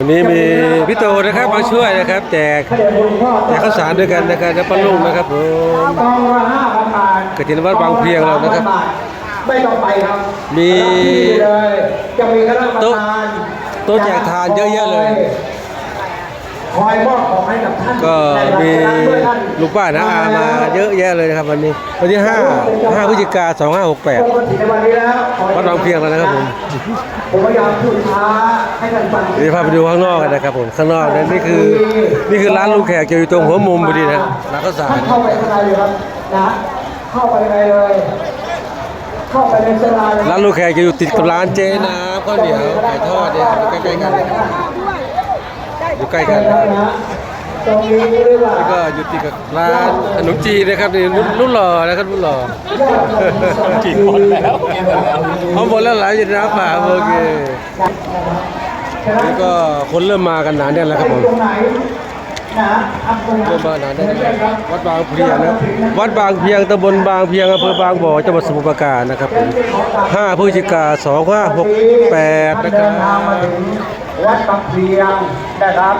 วันนี้มีพี่โตนะครับมาช่วยนะครับ แจกถ้าเดี๋ยวคุณพ่อแจกข้าวสารด้วยกันนะครับและปลาลุงนะครับผมกองละห้าพันบาทกฐินวัดบางเพลียงเรานะครับไม่ต้องไปครับมีรับที่เลยจะมีคณะกรรมโต๊ะการโต๊ะแจกทานเยอะแยะเลย คอยมอบของให้กับท่านก็มีในหลักการเมื่อท่านลูกป้านะอามาเยอะแยะเลยนะครับวันนี้ วันที่5 5พฤศจิกาป2568กติในวันนี้แล้วขอให้วัดบางเพลียงแล้วนะครับผมผมพยายามพูดช้าให้ท่านฟังเดี๋ยวพาไปดูข้างนอกกันนะครับผมข้างนอกนั้นนี่คือนี่คือร้านลุงแขกจะอยู่ตรงหัวมุมพอดีนะร้านข้าวสารท่านเข้าไปข้างในเลยครับนะเข้าไปในเลยเข้าไปในสลาเลยร้านลุงแขกจะอยู่ติดกับร้านเจ๊น้ำข้าวเหนียวไก่ทอดเนี่ยอยู่ใกล้ๆกันนะครับ อยู่ใกล้กันนะครับนะตรงนี้เรียกว่าแล้วก็อยู่ติดกับร้านขนมจีนนะครับนี่รุ่นรุ่นหล่อนะครับรุ่นหล่อกินหมดแล้วเขาหมดแล้วหลายจะน้ำป่าโอเคนี่ก็คนเริ่มมากันหนาแน่นแล้วครับผมตรงไหนนะทำตรงไหนเริ่มมาหนาแน่นแล้ววัดบางเพลียงนะครับวัดบางเพียงตำบลบางเพียงอำเภอบางบ่อจังหวัดสมุทรปราการนะครับผม5พฤศจิกา2568นะคเดิรันทางมาบถึง วัดบางเพลียงนะครับ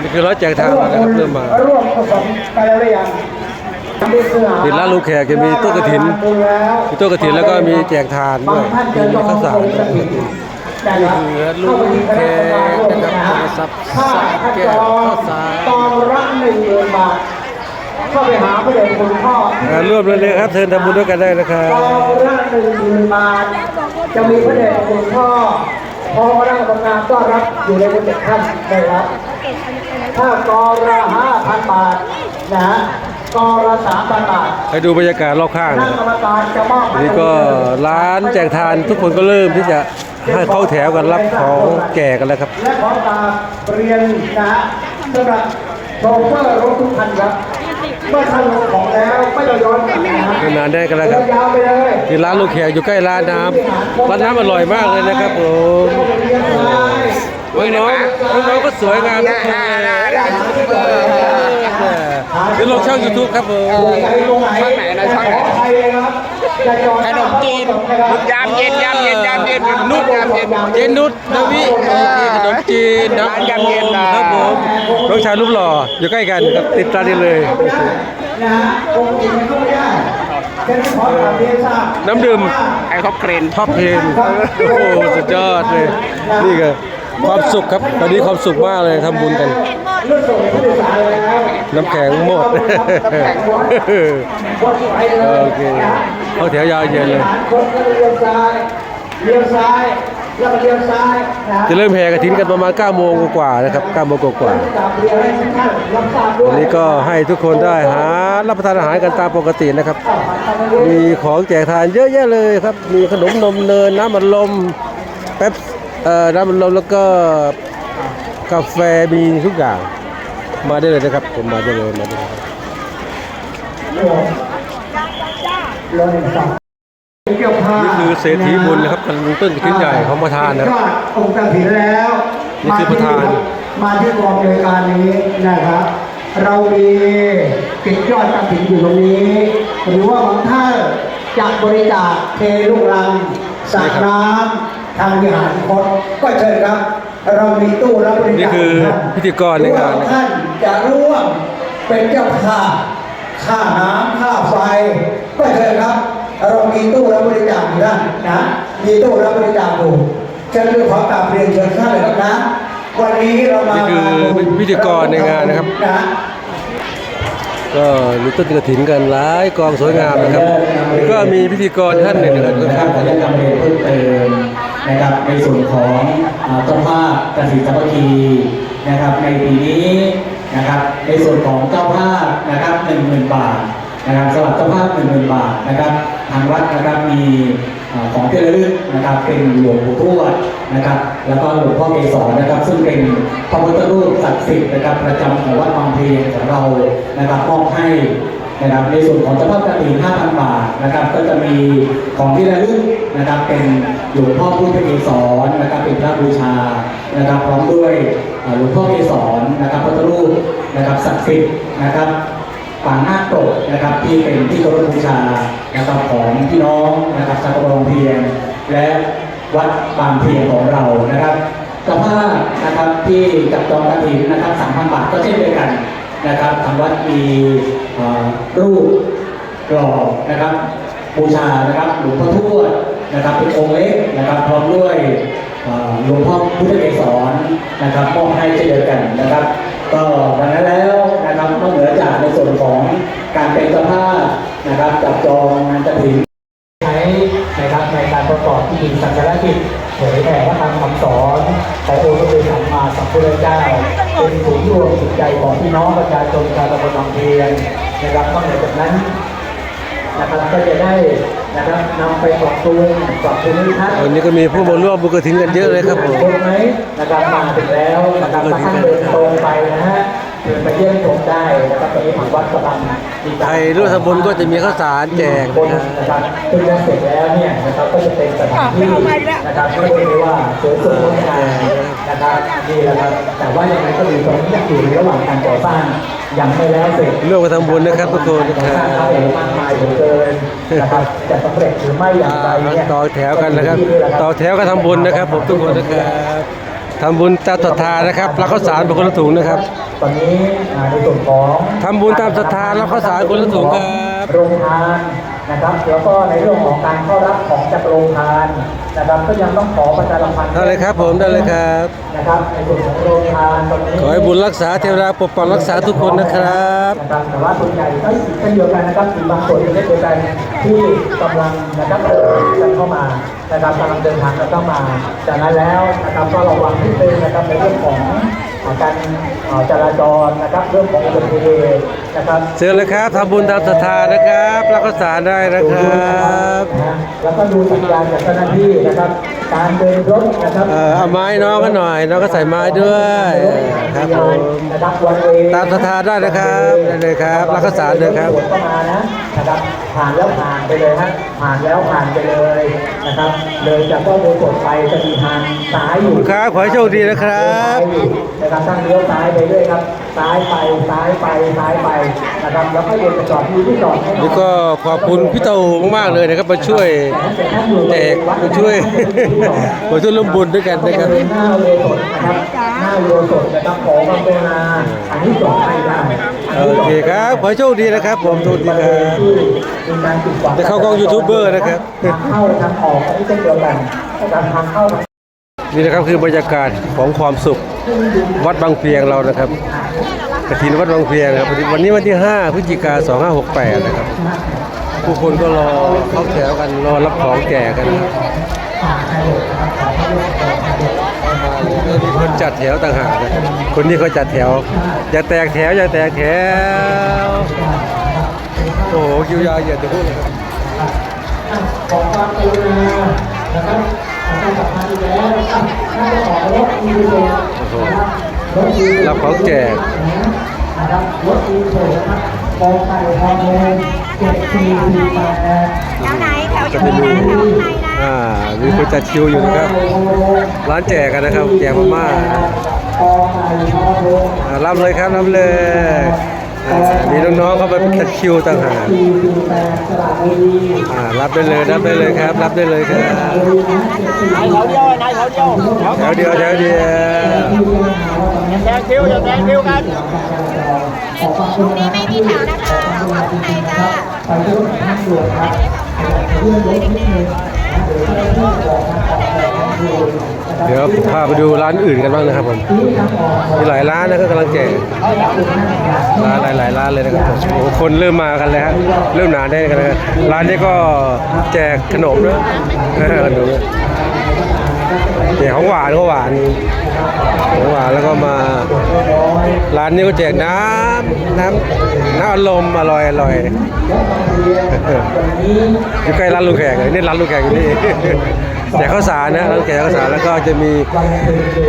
นี่คือรถแจกทางมาแล้วครับเริ่มมาร่วมผสมไปแล้วหรือยังติดร้านลุงแขกจะมีตู้กระถินมีโต๊ะกระถินแล้วก็มีแจกทานด้วยมีข้าวสารด้วยนี่คือลูกแขกนะครับโทรศัพท์สามแก้วข้าวสารตอนละหนึ่งหมื่นบาทเข้าไปหาพระเดชคุณพ่อที่อ่าร่วมเลยครับเชิญทำบุญด้วยกันได้นะครับกองละหนึ่งหมื่นบาทจะมีพระเดชคุณพ่อ พอคณะกรรมการก็รับอยู่ในบนเด็กท่านได้รับ ถ้ากองละห้าพันบาทนะฮะกองละสามพันบาทไปดูบรรยากาศรอบข้างคณะนะครับกรรมการจะมอบอันนี้ก็ร้านแจกทานทุกคนก็เริ่มที่จะให้เข้าแถวกันรับของแจกกันแล้วครับ และขอตามเรียนนะฮะสำหรับโชเฟอร์รถทุกคันครับ เมื่อท่านลงของแล้วไม่ต้องย้อนกลับนะฮะเป็นนานได้กันแล้วครับยาวไปเลยที่ร้านลูกแขกอยู่ใกล้ร้านน้ำร้านน้ำอร่อยมากเลยนะครับผมน้องๆน้องๆก็สวยงามทุกคนเลยเป็นลงช่องยูทูบครับผมช่องไหนนะช่องไหน ใครเลยครับจะจอดขนมจีนยามเย็นยามเย็นยามเย็นนุชยามเย็นเจนุชนวิขนมจีนน้ำร้านยำเย็นนะครับผมน้องชายรูปหล่ออยู่ใกล้กันครับติดตาดีเลยนะฮะองค์จริงมันก็ไม่ได้ฉะนั้นขอกราบเรียนทราบน้ำดื่มไอ้ครอบเครนท็อปเพนโอ้โหสุดยอดเลยนี่ก็ ความสุขครับตอนนี้ความสุขมากเลยทำบุญกันเรื่องส่งผู้โดยสารเลยแล้วน้ำแข็งหมดน้ำแข็งหมดหมดไปเลยโอเคเข้าแถวยาวเย็นเลยคนก็เลี้ยวซ้ายเลี้ยวซ้ายแล้วก็เลี้ยวซ้ายนะจะเริ่มแห่กระถินกันประมาณ9โมงกว่าๆนะครับ9โมงกว่ากราบเรียนให้ทุกท่านรับทราบด้ๆวยวันนี้ก็ให้ทุกคนได้หารับประทานอาหารกันตามปกตินะครับ มีของแจกทานเยอะแยะเลยครับ มีขนมนมเนินน้ำมันลมแป๊บ เอ่อน้ำมันลมแล้วก็กาแฟมีทุกอย่าง มาได้เลยนะครับผมมาได้เลยมาได้เลยเรื่องสองเกี่ยวผ้านี่คือเศรษฐีบุญนะครับกันต้นกระถินใหญ่ของประธานนะครับยอดองค์กระถินแล้วนี่คือประธานมาที่กองบริการนี้นะครับ เรามีติดยอดกระถินอยู่ตรงนี้ หรือว่าบางท่านจะบริจาคเทลูกรังสระน้ำ ทางวิหารคดก็เชิญครับ เรามีตู้รับบริจาคนี่คือพิธีกรในงานหนะอว่าท่านจะร่วมเป็นเจ้าภาพค่าน้ำค่าไฟ ก็เชิญครับ เรามีตู้รับบริจาคอยู่นะนะมีตู้รับบริจาคอยู่เชิญด้วยขอกราบเรียนเชิญท่านเลยครับนะวันนี้เรามานี่คือพิธีกรในงานนะครับนะก็มีต้นกระถินกันหลายกองสวยงามนะครับแล้วก็มีพิธีกรท่านหนึ่งนะครับข้างๆกันและ นะครับในส่วนของเจ้าภาพกสินสามัคคีนะครับในปีนี้นะครับในส่วนของเจ้าภาพนะครับหนึ่งหมื่นบาทนะครับสำหรับเจ้าภาพหนึ่งหมื่นบาทนะครับทางวัดนะครับมีของที่ระลึกนะครับเป็นหลวงปู่ทวดนะครับ แล้วก็หลวงพ่อเกศรนะครับ ซึ่งเป็นพระพุทธรูปศักดิ์สิทธิ์นะครับประจำของวัดบางเพลียงของเรานะครับมอบให้ นะครับในส่วนของเจ้าภาพกฐิน5,000 บาทนะครับก็จะมีของที่ระลึกนะครับเป็นหลวงพ่อพุทธเกศรนะครับเป็นพระบูชานะครับพร้อมด้วยหลวงพ่อเกศรนะครับพระพุทธรูปนะครับศักดิ์สิทธิ์นะครับปางนาคปรกนะครับที่เป็นที่เคารพบูชานะครับของพี่น้องนะครับชาวตะบนเพียง และวัดบางเพียงของเรานะครับเจ้าภาพนะครับที่จับจองกระถิ่นนะครับ3,000 บาทก็เช่นเดียวกัน นะครับทางวัดมีรูปหล่อนะครับบูชานะครับหลวงพ่อทวดนะครับเป็นองค์เล็กนะครับพร้อมด้วยหลวงพ่อพุทธเกศรนะครับมอบให้เช่นเดียวกันนะครับ ก็ดังนั้นแล้วนะครับนอกเหนือจากในส่วนของการเป็นเจ้าภาพนะครับจับจองงานกระถิ่นใช้นะครับในการประกอบพิธีสังฆกิจเผยแผ่พระธรรมคำสอนขององค์พระสัมมาสัมพุทธเจ้า เป็นศูนย์รวมจิตใจของพี่น้องประชาชนชาวตำบลหนองเพียนนะครับนอกเหนือจากนั้นนะครับก็จะได้นะครับนำไปปรับปรุงปรับภูมิทัศน์วันนี้ก็มีผู้มาร่วมบุญกระถินกันเยอะเลยครับผมนไหมนะครับมาถึงแล้วนะครับท่านเดินตรงไปนะฮะ เดินไปเยี่ยมชมได้นะครับตอนนี้ทางวัดกำลังมีการใครร่วมทำบุญก็จะมีข้าวสารแจกบนนะครับซึ่งจะเสร็จแล้วเนี่ยนะครับก็จะเป็นสถานที่นะครับที่เรียกได้ว่าสวยสดงดงามนะครับนี่แหละครับแต่ว่ายังไงก็ดีตรงนี้ยังอยู่ในระหว่างการก่อสร้างยังไม่แล้วเสร็จร่วมกันทำบุญนะครับทุกคนนะคก่อรัสร้างบเขาเองมากมายเหลือเกินนะครับจะสำเร็จหรือไม่อย่างไรเนี่ยต่อแถวกันนะครับ ต่อแถวกันทำบุญนะครับผมทุกคนนะครับ ทำบุญตามศรัทธานะครับรับข้าวสารเป็นคนละถุงนะครับ ตอนนี้อ่าในส่วนของทำบุญตามศรัทธารับข้าวสารคนละถุงครับ โรงทาน นะครับแล้วก็ในเรื่องของการเข้ารับของจากโรงทานนะครับก็ยังต้องขอประชาสัมพันธ์ได้เลยครับผมได้เลยครับนะครับในส่วนของโรงทานตอนนี้ขอให้บุญรักษาเทวดาปกปักรักษาทุกคนนะครับนะครับแต่ว่าส่วนใหญ่ก็เช่นเดียวกันนะครับมีบางส่วนเช่นเดียวกันที่กำลังนะครับเดินทางกันเข้ามานะครับกำลังเดินทางกันเข้ามาจากนั้นแล้วนะครับก็ระวังนิดนึงนะครับในเรื่องของอ่า การอ่าจราจรนะครับเรื่องของอุบัติเหตุนะครับเชิญเลยครับทำบุญตามศรัทธานะครับรับข้าวสารได้นะครับนะแล้วก็ดูสัญญาณจากเจ้าหน้าที่นะครับ การเดินรถนะครับเออเอาไม้น้องก็หน่อยน้องก็ใส่ไม้ด้วยครับผมนะครับวันเวตามศรัทธาได้นะครับได้เลยครับรับข้าวสารเลยครับตำวจก็มานะนะครับผ่านแล้วผ่านไปเลยฮะผ่านแล้วผ่านไปเลยนะครับ เลยจากก็โดยกดไปจะมีทางซ้ายอยู่ครับขอให้โชคดีนะครับนะครับตั้งเลี้ยวซ้ายไปเรื่อยครับ ซ้ายไปซ้ายไปซ้ายไปนะครับแล้วก็เดินไปจอดที่ที่จอดให้หน่อยนี่ก็ขอบคุณพี่เต่ามากๆเลยนะครับมาช่วยแจกมาช่วย มาช่วยร่วมบุญด้วยกันนะครับ หน้าโลสดนะครับหน้าโลสดนะครับขอความกรุณาอันนี้จอดให้ได้โอเคครับ ขอให้โชคดีนะครับ ผมโชคดีครับ มีการปิดกว้จะเข้ากล้องยูทูบเบอร์นะครับ ทางเข้าทางออกอันนี้เช่นเดียวกันการทางเข้าทาง นี่นะครับคือบรรยากาศของความสุขวัดบางเพียงเรานะครับกฐินวัดบางเพียงครับวันนี้วันที่ 5พฤศจิกา2568 นะครับ ผู้คนก็รอเข้าแถวกันรอรับของแจกกันครับมีคนจัดแถวต่างหากนะคนนี้เขาจัดแถว อย่าแตกแถว อย่าแตกแถว โอ้โหคิวยาวเหยียดจะพูดเลยครับขอความกรุณานะครับ อาจารย์สัมพันธ์อีกแล้วนะครับน่าจะขอรถอีโซนะครับรถอีรับของแจก นะครับรถอีโซนะครับกองไก่ฮอร์โมนเจ็ดสี่สี่แปดแถวไหนแถวจะไหนแถวข้างในนะอ่ามีคนจัดคิวอยู่นะครับ ร้านแจกกันนะครับ แจกมาม่า กองไก่ฮอร์โมนอ่ารับเลยครับรับเลย มีน้องๆเข้าไปจัดคิวต่างหากอ่ารับได้เลยรับได้เลยครับ รับได้เลยครับนายเขาเดียวนายเขาเดียวแถวเดียวแถวเดียวแทงคิวอย่าแทงคิวกันตรงนี้ไม่มีแถวนะคะขอความกรุณาไปที่รถทางด่วนครับเลื่อนนะเดี๋ยจะได้เลื่อนออกท เดี๋ยวพาไปดูร้านอื่นกันบ้างนะครับผมมีหลายร้านนะครับกำลังแจกร้านหลายๆร้านเลยนะครับผมโอ้คนเริ่มมากันแล้วเริ่มหนาแน่นกันแล้วร้านนี้ก็แจกขนมนะเออขนมแจกของหวานของหวานของหวานแล้วก็มาร้านนี้ก็แจกน้ำน้ำน้ำอารมณ์อร่อยอร่อยอยู่ใกล้ร้านลุงแขกเลยนี่ร้านลุงแขกอยู่นี่ แจกข้าวสารนะร้าแจกข้าวสารแล้วก็จะมี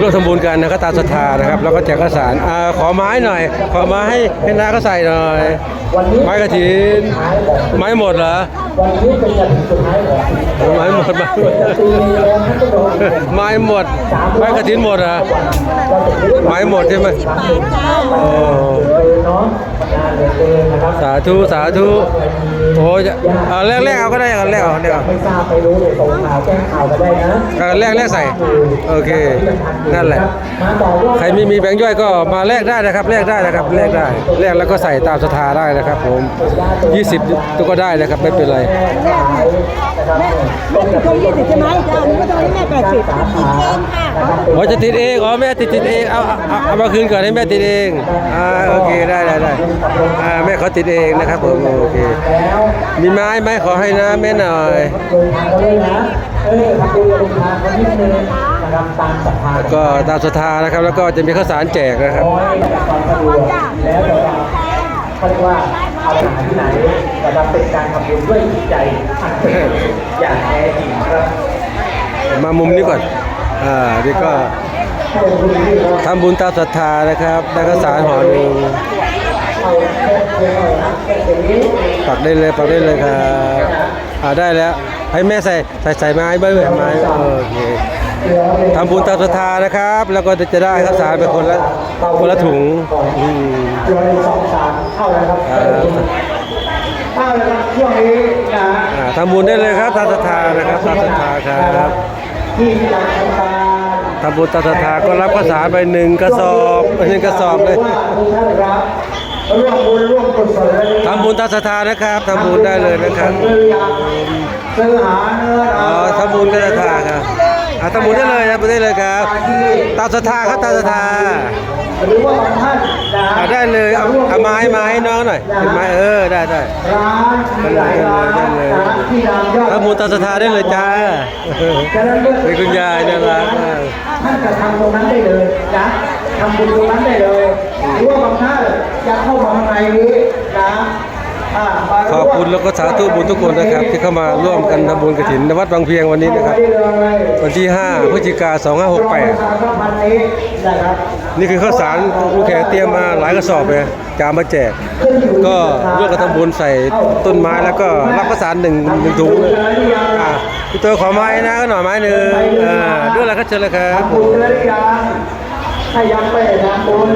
ร่วมทำบุญกันนะครับตามศรัทธานะครับ แล้วก็แจกข้าวสารอ่าขอไม้หน่อย ขอไม้ให้ให้น้าเขาใส่หน่อย ไม้กระถินไม้หมดเหรอไม้หมดไม้หมดปีนี้แล้วท่าไม้หมดไม้กระถินหมดเหรอไม้หมดใช่ไหมโอ้ สาธุสาธุโอ้ยเอาแรกแรกเอาก็ได้เอาแรกเอาแรกเอาไม่ทราบไม่รู้เลยส่งข่าวแจ้งข่าวก็ได้นะเอาแรกแรกใส่โอเคนั่นแหละมาต่อว่าใครไม่มีแบงค์ย่อยก็มาแลกได้นะครับแลกได้นะครับแลกได้แลกแล้วก็ใส่ตามศรัทธาได้นะครับ ผม 20ตัวก็ได้นะครับไม่เป็นไรแม่แม่ติดโควิดใช่ไหมจ้าหนูก็ตอนนี้แม่แปดสิบติดเองค่ะอ๋อจะติดเองอ๋อแม่ติดติดเองเอาเอาเอามาคืนก่อนให้แม่ติดเองอ่าโอเคได้ได้ได้อ่าแม่เขาติดเองนะครับผมโอเคมีไม้ไหมขอให้นะแม่หน่อยโดยทางเขาเลยนะเออทำบุญกับทางเขานิดนึงนะครับตามศรัทธาแล้วก็ตามศรัทธานะครับ แล้วก็จะมีข้าวสารแจกนะครับขอให้กับความสะดวกแล้วแต่ว่าเขาเรียกว่าเอาไปหาที่ไหนแต่ว่าเป็นการทำบุญด้วยจิตใจอันเป็นอย่างแท้จริงครับมามุมนี้ก่อน อ่านี่ก็ทำบุญตามศรัทธานะครับได้ข้าวสารห่อหนึ่ง ปักได้เลยปักได้เลยครับอ่าได้แล้ว ให้แม่ใส่ใส่ใส่ไม้เบ้างไม้โอเคทำบุญตามศรัทธานะครับ แล้วก็จะได้ข้าวสารไปคนละคนละถุงอืมร้อสองสามเข้าแล้วครับครับเข้าแล้วครับช่วงนี้นะทำบุญได้เลยครับตามศรัทธานะครับตามศรัทธาครับที่จะทำการทำบุญตามศรัทธาก็รับข้าวสารไปหนึ่งกระสอบหนึ่งกระสอบเลย ญตามศรัทธานะครับทำบุญได้เลยนะครับซื้อหาเนื้ออ๋อทำบุญก็ศรัทธาครับอ่าทำบุญได้เลยครับได้เลยครับตามศรัทธาครับตามศรัทธาหรือว่าบางท่านนะอ่าได้เลยเอาเอาไม้ไม้ให้น้องหน่อยเป็นไม้เออได้ได้ร้านมีหลายร้านได้เลยร้านที่นำยอดทำบุญตามศรัทธาได้เลยจ้าฉะนั้นเมื่อเป็นคุณยายน่ารักมากท่านจะทำตรงนั้นได้เลยนะทำบุญตรงนั้นได้เลย หรือว่าบางท่านจะเข้ามาข้างในนี้นะามา ขอบคุณแล้วก็สาธุบุญทุกคนนะครับ ที่เข้ามาร่วมกันทำบุญกฐินณวัดบางเพียงวันนี้นะครับ วันที่ 5 พฤศจิกา2568สัมพันธ์นี้นะครับนี่คือข้าวสารลูกแขกเตรียมมาหลายกระสอบเลยจะเอามาแจก ก็ร่วมกันทำบุญใส่ต้นไม้แล้วก็รับข้าวสารหนึ่งหนึ่งถุงพี่ตัวขอไม้นะก็หน่อยไม้หนึ่งด้วยอะไรก็เชิญเลยครับ ถ้ายังไม่ได้ทำบุญ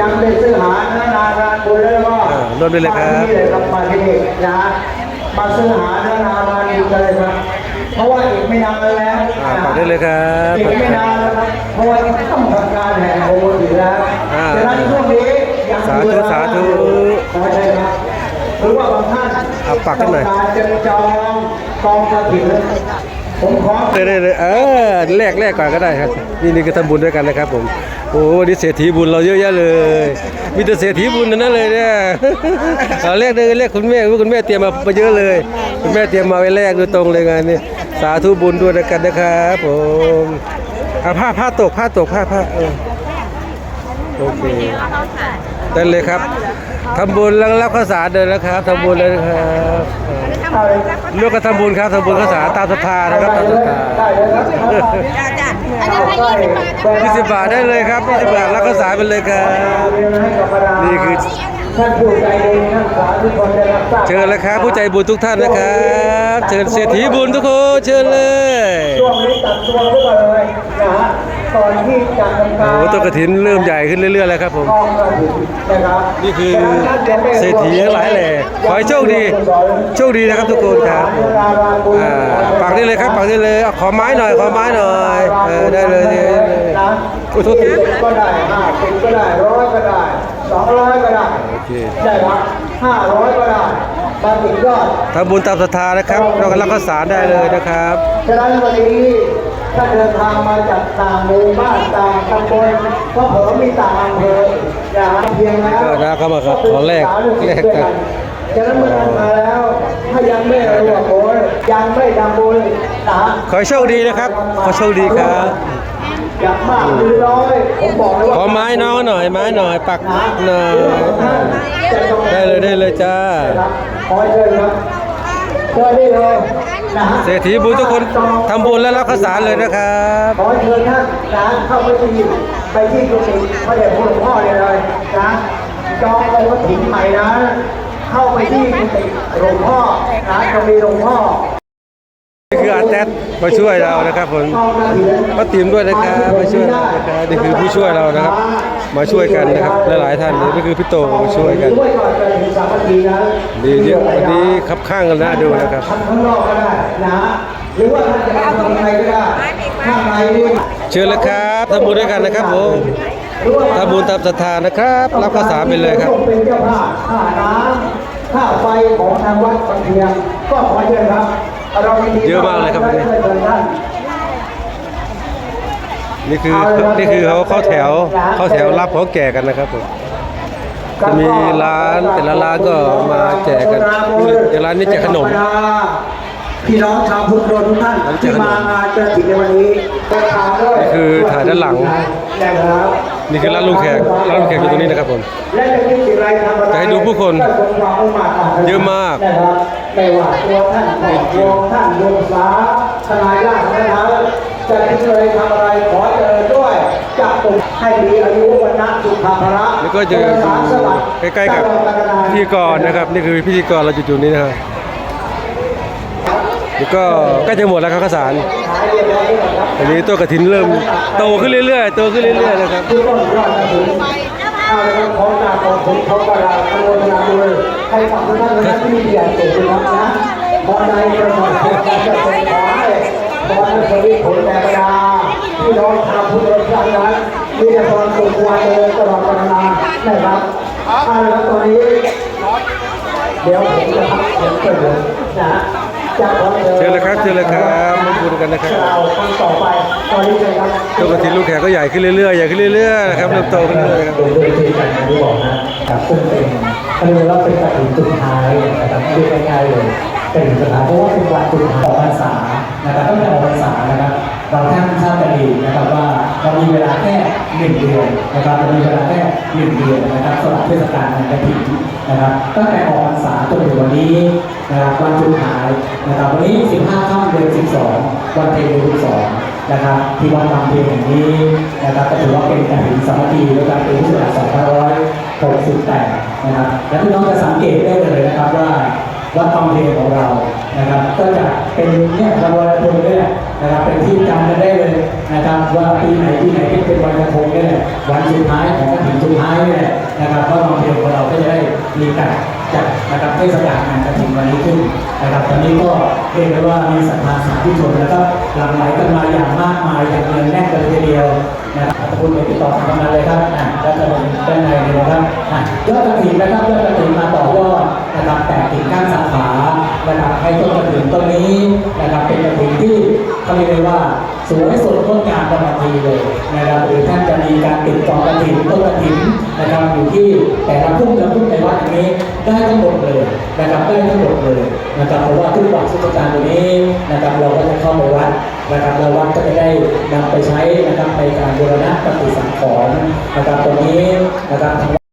ยังได้ซื้อหาเนื้อนานานบุญแล้วก็อ่าร่วมด้วยเลยครับมาที่นี่เลยครับมาที่นี่นะมาซื้อหาเนื้อนานานบุญกันเลยครับเพราะว่าอีกไม่นานแล้วอ่าฝากได้เลยครับอีกไม่นานแล้วครับเพราะว่าต้องทำการแห่โอถึงแล้วอ่าฉะนั้นช่วงนี้ยังสาธุสาธุขอใช่ครับหรือว่าบางท่านเอาปักขึ้นหน่อยต้องการจะจองกองกระถิ่น ผมขอเลยเลยเลยเออแลกแลกก่อนก็ได้ครับ นี่นี่ก็ทำบุญด้วยกันนะครับผมโอ้วันนี้เศรษฐีบุญเราเยอะแยะเลย มีแต่เศรษฐีบุญนั้นเลยเนี่ยเอาแลกเลยแลกคุณแม่คุณแม่เตรียมมามาเยอะเลย คุณแม่เตรียมมาไว้แลกโดยตรงเลยงานนี้สาธุบุญด้วยกันนะครับผมเอาผ้าผ้าตกผ้าตกผ้าผ้าเออโอเค ได้เลยครับทำบุญแล้วรับข้าวสารเดินแล้วครับทำบุญเลยนะครับเออเลือกกันทำบุญครับทำบุญข้าวสารตามศรัทธานะครับตามศรัทธาได้เลยครับจ้าจ้าอันนี้ให้ยี่สิบบาทนะคะ20บาทได้เลยครับ20บาทรับข้าวสารไปเลยครับนี่คือท่านผู้ใจดีท่านสาธุชนได้รับทราบเชิญเลยครับผู้ใจบุญทุกท่านนะครับเชิญเศรษฐีบุญทุกคนเชิญเลยช่วงนี้ตัดตัวขึ้นมาเลยนะฮะ ก่อนที่จะทำโอ้การโหต้นกระถินเริ่มใหญ่ขึ้นเรื่อยๆแล้วครับผม กองกระถิ่นนะครับนี่คือเศรษฐีทั้งหลายแหล่ขอให้โชคดี โชคดีนะครับทุกคนครับอ่าปักได้เลยครับปักได้เลยเอาขอไม้หน่อย ขอไม้หน่อยเออได้เลยได้เลยนะโอ้โทษทีก็ได้ห้าสิบก็ได้ร้อยก็ได้สองร้อยก็ได้โอเค ได้ครับห้าร้อยก็ได้มาถึงยอด ทำบุญตามศรัทธานะครับ เราก็รับข้าวสารได้เลยนะครับ ฉะนั้นวันนี้ ถ้าเดินทางมาจากต่างหมู่บ้านต่างตำบลก็เผลอมีต่างอำเภออย่าเพียงแล้วก็นะเข้ามาขอขอแลกแลกกันฉะนั้นเมื่อท่านมาแล้วถ้ายังไม่รวมบุญยังไม่ทำบุญนะขอให้โชคดีนะครับ ขอโชคดีครับอยากมากหรือน้อยผมบอกเลยว่าขอไม้น้องหน่อยไม้หน่อยปักหน่อยได้เลยได้เลยจ้าขอเชิญครับเชิญได้เลยนะฮะ เศรษฐีบุญทุกคนทำบุญและรับข้าวสารเลยนะครับขอเชิญท่านนะเข้าไปที่ไปที่กุฏิพระเดชพระหลวงพ่อเลยเลยนะจององค์กฐินใหม่นะ เข้าไปที่กุฏิหลวงพ่อนะจะมีหลวงพ่อนี่ คืออาแตดมาช่วยเรานะครับผมป้าติ๋มด้วยนะครับมาช่วยเรานะครับนี่คือผู้ช่วยเรานะครับ มาช่วยกันนะครับหลายๆท่านนี่คือพี่โตมาช่วยกันด้วยก่อนจะถึงสามัคคีนะดีเยอะวันนี้ขับข้างกันนะดูนะครับทำข้างนอกก็ได้นะหรือว่าท่านจะทำข้างในก็ได้ข้างในเชิญเลยครับทำบุญด้วยกันนะครับผมทำบุญตามศรัทธานะครับ รับข้าวสารไปเลยครับเป็นเจ้าภาพค่าน้ำค่าไฟของทางวัดบางเพียงก็ขอเชิญครับ เรายินดีเยอะมากเลยครับวันนี้เชิญท่านนี่คือนี่คือเขาเข้าแถวเข้าแถวรับของแก่กันนะครับผมจะมีร้านแต่ละร้านก็มาแจกกันอย่างร้านนี้แจกขนมพี่น้องชาวพุทธโดนทุกท่านร้านแจที่กขนมมางานเจอถิ่นในวันนี้ก็ทานด้วยนี่คือถ่ายด้านหลังนะครับ นี่คือร้านลุงแขกร้านลุงแขกอยู่ตรงนี้นะครับผมและจะคิดสิ่งไรทำอะไรจะให้ดูผู้คนก็ทรงความมุ่งมั่นปรารถนาเยอะมากนะครับไม่ว่าตัวท่านครอบครัวท่านโยมสาทนายราชทนายจะคิดเลยทำอะไรขอเจริญด้วยจะปลุกให้มีอายุวันนะสุขภาระแล้วก็จะอยู่ใกล้ๆกับพิธีกรนะครับ นี่คือพิธีกรเราอยู่จุดนี้นะครับ นี่ก็ใกล้จะหมดแล้วครับข้าวสารอันนี้ตัวกระถินเริ่มโตขึ้นเรื่อยๆโตขึ้นเรื่อยๆนะครับที่ต้นะถิ่นเอาละครับของจากของผมเขากระดาโดดกระดาด้วยให้ฝากทุกท่านนะที่เกียรติสูงนะครับนะพอในประสบความสำเร็จขอให้ขอให้สวิตผลแต่ประดาพี่น้องชาวพุทธรักษานั้นมีแต่ความสุขวันเลยตลอดกาลนานนะครับเอาละครับตอนนี้ เดี๋ยวผมจะพักเสียงเกิดเลยนะ เชิญเลยครับเชิญเลยครับมาดูกันนะครับเราครั้งต่อไปตอนนี้เลยครับตัวกระถินลูกแขกก็ใหญ่ขึ้นเรื่อยๆใหญ่ขึ้นเรื่อยๆนะครับเริ่มโตขึ้นเรื่อยๆครับโดยโดยที่การอย่างที่บอกนะกับซึ่งเป็นเขาเรียกว่าเป็นกระถิ่นสุดท้ายนะครับเรียกง่ายๆเลยเป็นสุดท้ายเพราะว่าเป็นวันสุดท้ายของพรรษานะครับตั้งแต่ออกพรรษานะครับเราท่านทราบกันดีนะครับว่าเรามีเวลาแค่หนึ่งเดือนนะครับเรามีเวลาแค่หนึ่งเดือนนะครับสำหรับเทศกาลงานกระถิ่น นะครับตั้งแต่ออกพรรษาจนถึงวันนี้นะครับวันสุดท้ายนะครับวันนี้ 15ค่ำเดือน12 วันเพ็ญเดือน12นะครับที่วัดบางเพลงแห่งนี้นะครับก็ถือว่าเป็นการถิ่นสามัคคีในการเป็นพุทธศักราช2568นะครับและพี่น้องจะสังเกตได้เลยนะครับว่า วัดบางเพลงของเรานะครับ ก็จะเป็นเนี่ยวันลอยกระทงเนี่ยนะครับเป็นที่จำกันได้เลยนะครับว่าปีไหนปีไหนที่เป็นวันกระทงเนี่ยวันสุดท้ายของกระถิ่นสุดท้ายเนี่ยนะครับวัดบางเพลงของเราก็จะได้มีการจัดนะครับเทศกาลงานกระถิ่นวันนี้ขึ้นนะครับตอนนี้ก็เรียกได้ว่ามีศรัทธาสาธุชนแล้วก็หลั่งไหลกันมาอย่างมากมายอย่างเนืองแน่นกันเลยทีเดียวนะครับขอบคุณไปติดต่อทางนั้นเลยครับ เขาเรียกได้ว่าสวยสดงดงามกำลังดีเลยนะครับหรือท่านจะมีการติดต่อกระถิ่นต้นกระถิ่นนะครับอยู่ที่แต่ละพุ่มละพุ่มในวัดนี้ได้ทั้งหมดเลยนะครับได้ทั้งหมดเลยนะครับเพราะว่าทุกวัดทุกการตัวนี้นะครับเราก็จะเข้าไปวัดนะครับเราวัดก็จะได้นำไปใช้นะครับในการบูรณะปฏิสังขรณ์นะครับตรงนี้นะครับ